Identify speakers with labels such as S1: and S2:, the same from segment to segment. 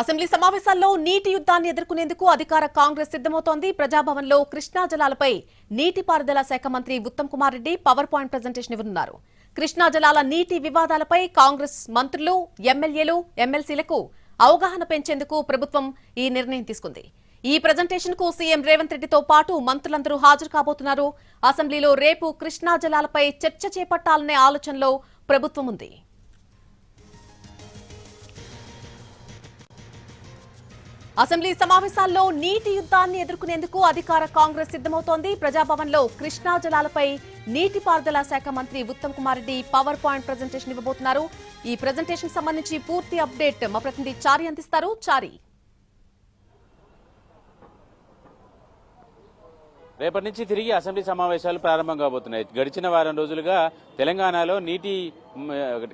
S1: Assembly సమావేశాల్లో నీటి యుద్ధాన్ని ఎదుర్కొనేందుకు అధికార కాంగ్రెస్ సిద్దమవుతోంది ప్రజాభవన్లో కృష్ణా జలాలపై నీటిపారుదల శాఖ మంత్రి Uttam Kumar Reddy power point presentation ఇవ్వనున్నారు. కృష్ణా జలాల నీటి వివాదాలపై కాంగ్రెస్ మంత్రులు ఎమ్మెల్యేలు ఎమ్మెల్సీలకు అవగాహన పెంచేందుకు ప్రభుత్వం ఈ నిర్ణయం తీసుకుంది. ఈ ప్రజెంటేషన్కు సీఎం రేవంత్ రెడ్డితో పాటు మంత్రులందరూ హాజరు కాబోతున్నారు. అసెంబ్లీలో రేపు కృష్ణా జలాలపై చర్చ చేపట్టాలనే ఆలోచనలో ప్రభుత్వం ఉంది. అసెంబ్లీ సమావేశాల్లో నీటి యుద్ధాన్ని ఎదుర్కొనేందుకు అధికార కాంగ్రెస్ సిద్ధమవుతోంది. ప్రజాభవన్లో కృష్ణా జలాలపై నీటిపారుదల శాఖ మంత్రి Uttam Kumar Reddy power point presentation ఇవ్వబోతున్నారు. ఈ ప్రజెంటేషన్ సంబంధించి పూర్తి అప్డేట్ మా ప్రతినిధి చారి అందిస్తారు. చారి.
S2: రేపటి నుంచి తిరిగి అసెంబ్లీ సమావేశాలు ప్రారంభం కాబోతున్నాయి. గడిచిన వారం రోజులుగా తెలంగాణలో నీటి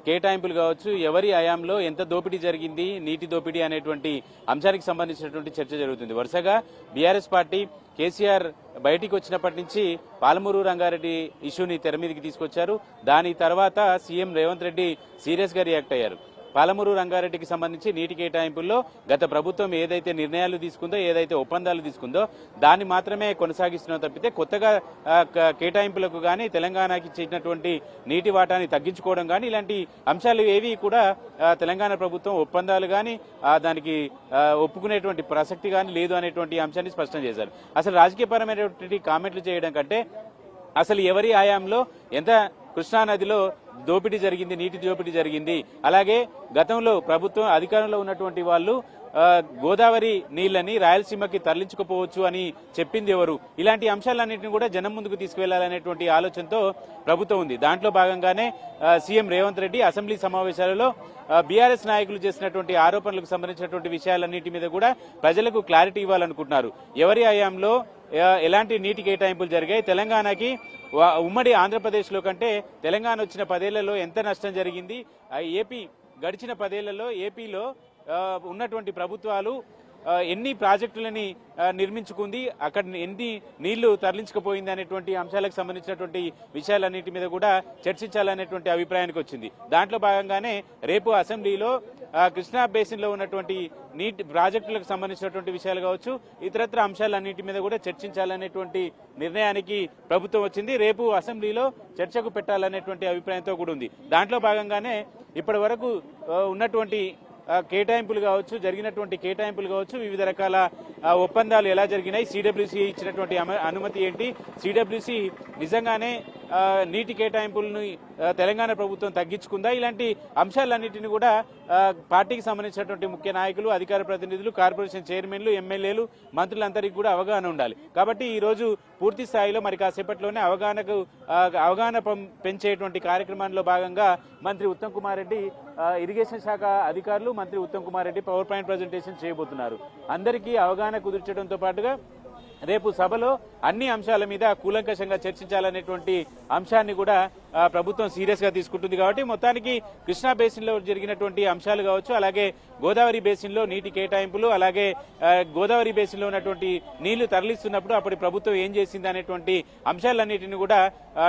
S2: కేటాయింపులు కావచ్చు ఎవరి హయాంలో ఎంత దోపిడీ జరిగింది నీటి దోపిడీ అనేటువంటి అంశానికి సంబంధించినటువంటి చర్చ జరుగుతుంది. వరుసగా బీఆర్ఎస్ పార్టీ కేసీఆర్ బయటికి వచ్చినప్పటి నుంచి పాలమూరు రంగారెడ్డి ఇష్యూని తెర మీదకి తీసుకొచ్చారు. దాని తర్వాత సీఎం రేవంత్ రెడ్డి సీరియస్గా రియాక్ట్ అయ్యారు. పాలమూరు రంగారెడ్డికి సంబంధించి నీటి కేటాయింపుల్లో గత ప్రభుత్వం ఏదైతే నిర్ణయాలు తీసుకుందో ఏదైతే ఒప్పందాలు తీసుకుందో దాన్ని మాత్రమే కొనసాగిస్తున్నా తప్పితే కొత్తగా క- కేటాయింపులకు కానీ తెలంగాణకి ఇచ్చినటువంటి నీటి వాటాని తగ్గించుకోవడం కానీ ఇలాంటి అంశాలు ఏవి కూడా తెలంగాణ ప్రభుత్వం ఒప్పందాలు కానీ దానికి ఒప్పుకునేటువంటి ప్రసక్తి కానీ లేదు అనేటువంటి అంశాన్ని స్పష్టం చేశారు. అసలు రాజకీయపరమైనటువంటి కామెంట్లు చేయడం కంటే అసలు ఎవరి ఆయాంలో ఎంత కృష్ణా నదిలో దోపిడీ జరిగింది నీటి దోపిడీ జరిగింది. అలాగే గతంలో ప్రభుత్వం అధికారంలో ఉన్నటువంటి వాళ్ళు గోదావరి నీళ్ళని రాయలసీమకి తరలించుకోపోవచ్చు అని చెప్పింది ఎవరు? ఇలాంటి అంశాలన్నింటినీ కూడా జనం ముందుకు తీసుకువెళ్ళాలనేటువంటి ఆలోచనతో ప్రభుత్వం ఉంది. దాంట్లో భాగంగానే సీఎం రేవంత్ రెడ్డి అసెంబ్లీ సమావేశాలలో బీఆర్ఎస్ నాయకులు చేసినటువంటి ఆరోపణలకు సంబంధించినటువంటి విషయాలన్నింటి మీద కూడా ప్రజలకు క్లారిటీ ఇవ్వాలనుకుంటున్నారు. ఎవరి హయాంలో ఎలాంటి నీటి కేటాయింపులు జరిగాయి? తెలంగాణకి ఉమ్మడి ఆంధ్రప్రదేశ్లో కంటే తెలంగాణ వచ్చిన పదేళ్ళలో ఎంత నష్టం జరిగింది? ఏపీ గడిచిన పదేళ్ళలో ఏపీలో ఉన్నటువంటి ప్రభుత్వాలు ఎన్ని ప్రాజెక్టులని నిర్మించుకుంది? అక్కడ ఎన్ని నీళ్ళు తరలించకపోయింది అనేటువంటి అంశాలకు సంబంధించినటువంటి విషయాలన్నిటి మీద కూడా చర్చించాలనేటువంటి అభిప్రాయానికి వచ్చింది. దాంట్లో భాగంగానే రేపు అసెంబ్లీలో కృష్ణా బేసిన్లో ఉన్నటువంటి నీటి ప్రాజెక్టులకు సంబంధించినటువంటి విషయాలు కావచ్చు ఇతరత్ర అంశాలన్నిటి మీద కూడా చర్చించాలనేటువంటి నిర్ణయానికి ప్రభుత్వం వచ్చింది. రేపు అసెంబ్లీలో చర్చకు పెట్టాలనేటువంటి అభిప్రాయంతో కూడా ఉంది. దాంట్లో భాగంగానే ఇప్పటి వరకు ఉన్నటువంటి కేటాయింపులు కావచ్చు జరిగినటువంటి కేటాయింపులు కావచ్చు వివిధ రకాల ఒప్పందాలు ఎలా జరిగినాయి సిడబ్ల్యూసి ఇచ్చినటువంటి అనుమతి ఏంటి సిడబ్ల్యూసి నిజంగానే నీటి కేటాయింపులను తెలంగాణ ప్రభుత్వం తగ్గించుకుందా? ఇలాంటి అంశాలన్నింటినీ కూడా పార్టీకి సంబంధించినటువంటి ముఖ్య నాయకులు అధికార ప్రతినిధులు కార్పొరేషన్ చైర్మన్లు ఎమ్మెల్యేలు మంత్రులందరికీ కూడా అవగాహన ఉండాలి. కాబట్టి ఈ రోజు పూర్తి స్థాయిలో మరి కాసేపట్లోనే అవగాహనకు అవగాహన పం- పెంచేటువంటి కార్యక్రమంలో భాగంగా మంత్రి ఉత్తమ్ కుమార్ రెడ్డి ఇరిగేషన్ శాఖ అధికారులు మంత్రి Uttam Kumar Reddy power point presentation చేయబోతున్నారు. అందరికీ అవగాహన కుదిర్చడంతో పాటుగా రేపు సభలో అన్ని అంశాల మీద కూలంకషంగా చర్చించాలనేటువంటి అంశాన్ని కూడా ప్రభుత్వం సీరియస్గా తీసుకుంటుంది కాబట్టి మొత్తానికి కృష్ణా బేసిన్లో జరిగినటువంటి అంశాలు కావచ్చు అలాగే గోదావరి బేసిన్లో నీటి కేటాయింపులు అలాగే గోదావరి బేసిన్లో ఉన్నటువంటి నీళ్ళు తరలిస్తున్నప్పుడు అప్పటి ప్రభుత్వం ఏం చేసింది అనేటువంటి అంశాలన్నిటిని కూడా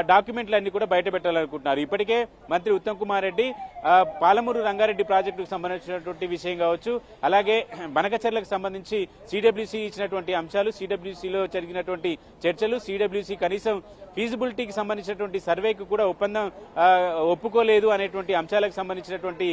S2: డాక్యుమెంట్లన్నీ కూడా బయట పెట్టాలనుకుంటున్నారు ఇప్పటికే మంత్రి ఉత్తమ్ కుమార్ రెడ్డి పాలమూరు రంగారెడ్డి ప్రాజెక్టుకు సంబంధించినటువంటి విషయం కావచ్చు అలాగే బనకచర్లకు సంబంధించి సిడబ్ల్యూసి ఇచ్చినటువంటి అంశాలు సిడబ్ల్యూసిలో జరిగినటువంటి చర్చలు సిడబ్ల్యూసి కనీసం ఫీజిబిలిటీకి సంబంధించినటువంటి సర్వేకు కూడా ఒప్పందం ఒప్పుకోలేదు అనేటువంటి అంశాలకు సంబంధించినటువంటి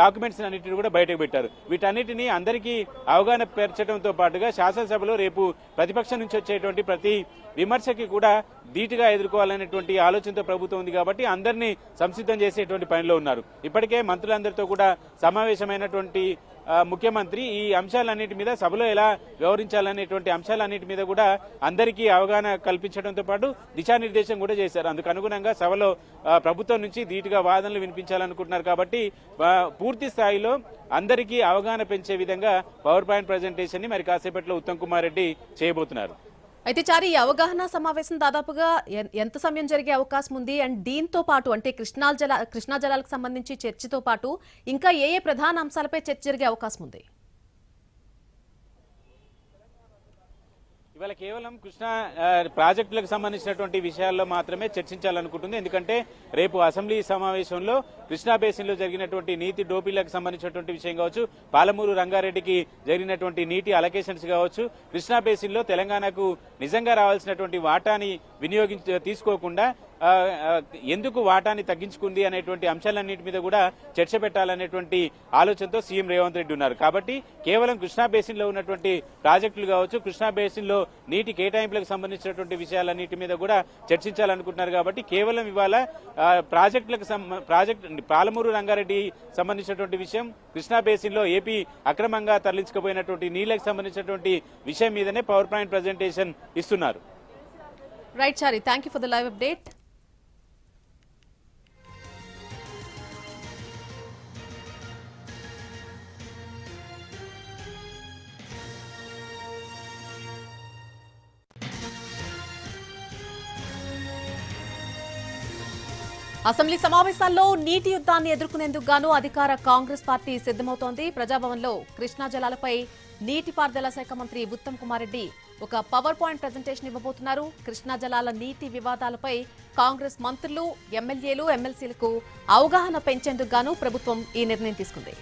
S2: డాక్యుమెంట్స్ అన్నింటిని కూడా బయటకు పెట్టారు. వీటన్నిటిని అందరికీ అవగాహన పెంచడంతో పాటుగా శాసనసభలో రేపు ప్రతిపక్షం నుంచి వచ్చేటువంటి ప్రతి విమర్శకి కూడా ధీటుగా ఎదుర్కోవాలనేటువంటి ఆలోచనతో ప్రభుత్వం ఉంది కాబట్టి అందరినీ సంసిద్ధం చేసేటువంటి పనిలో ఉన్నారు. ఇప్పటికే మంత్రులందరితో కూడా సమావేశమైనటువంటి ముఖ్యమంత్రి ఈ అంశాలన్నిటి మీద సభలో ఎలా వ్యవహరించాలనేటువంటి అంశాలన్నిటి మీద కూడా అందరికీ అవగాహన కల్పించడంతో పాటు దిశానిర్దేశం కూడా చేశారు. అందుకు అనుగుణంగా సభలో ప్రభుత్వం నుంచి ధీటుగా వాదనలు వినిపించాలనుకుంటున్నారు కాబట్టి పూర్తి స్థాయిలో అందరికీ అవగాహన పెంచే విధంగా పవర్ పాయింట్ ప్రజెంటేషన్ని మరి కాసేపట్లో ఉత్తమ్ కుమార్ రెడ్డి చేయబోతున్నారు.
S1: అయితే చారి ఈ అవగాహన సమావేశం దాదాపుగా ఎంత సమయం జరిగే అవకాశం ఉంది? అండ్ దీంతో పాటు అంటే కృష్ణా జల కృష్ణా జలాలకు సంబంధించి చర్చతో పాటు ఇంకా ఏ ఏ ప్రధాన అంశాలపై చర్చ జరిగే అవకాశం ఉంది?
S2: ఇవాళ కేవలం కృష్ణా ప్రాజెక్టులకు సంబంధించినటువంటి విషయాల్లో మాత్రమే చర్చించాలనుకుంటుంది. ఎందుకంటే రేపు అసెంబ్లీ సమావేశంలో కృష్ణా బేసిన్లో జరిగినటువంటి నీటి డోపీలకు సంబంధించినటువంటి విషయం కావచ్చు పాలమూరు రంగారెడ్డికి జరిగినటువంటి నీటి అలకేషన్స్ కావచ్చు కృష్ణా బేసిన్లో తెలంగాణకు నిజంగా రావాల్సినటువంటి వాటాని వినియోగించ తీసుకోకుండా ఎందుకు వాటాని తగ్గించుకుంది అనేటువంటి అంశాలన్నింటి మీద కూడా చర్చ పెట్టాలనేటువంటి ఆలోచనతో సీఎం రేవంత్ రెడ్డి ఉన్నారు. కాబట్టి కేవలం కృష్ణా బేసిన్లో ఉన్నటువంటి ప్రాజెక్టులు కావచ్చు కృష్ణా బేసిన్లో నీటి కేటాయింపులకు సంబంధించినటువంటి విషయాలన్నిటి మీద కూడా చర్చించాలనుకుంటున్నారు కాబట్టి కేవలం ఇవాళ ప్రాజెక్టులకు ప్రాజెక్ట్ పాలమూరు రంగారెడ్డి సంబంధించినటువంటి విషయం కృష్ణా బేసిన్లో ఏపీ అక్రమంగా తరలించుకుపోయినటువంటి నీళ్ళకు సంబంధించినటువంటి విషయం మీదనే పవర్ పాయింట్ ప్రజెంటేషన్ ఇస్తున్నారు.
S1: Right sorry thank you for the live update assembly సమావేశాల్లో నీటి యుద్ధాన్ని ఎదుర్కొనేందుకు గాను అధికార కాంగ్రెస్ పార్టీ సిద్దమవుతోంది ప్రజాభవన్లో కృష్ణా జలాలపై నీటిపారుదల శాఖ మంత్రి ఉత్తమ్ కుమార్ రెడ్డి ఒక పవర్ పాయింట్ ప్రజెంటేషన్ ఇవ్వబోతున్నారు. కృష్ణా జలాల నీటి వివాదాలపై కాంగ్రెస్ మంత్రులు ఎమ్మెల్యేలు ఎమ్మెల్సీలకు అవగాహన పెంచేందుకు గాను ప్రభుత్వం ఈ నిర్ణయం తీసుకుంది.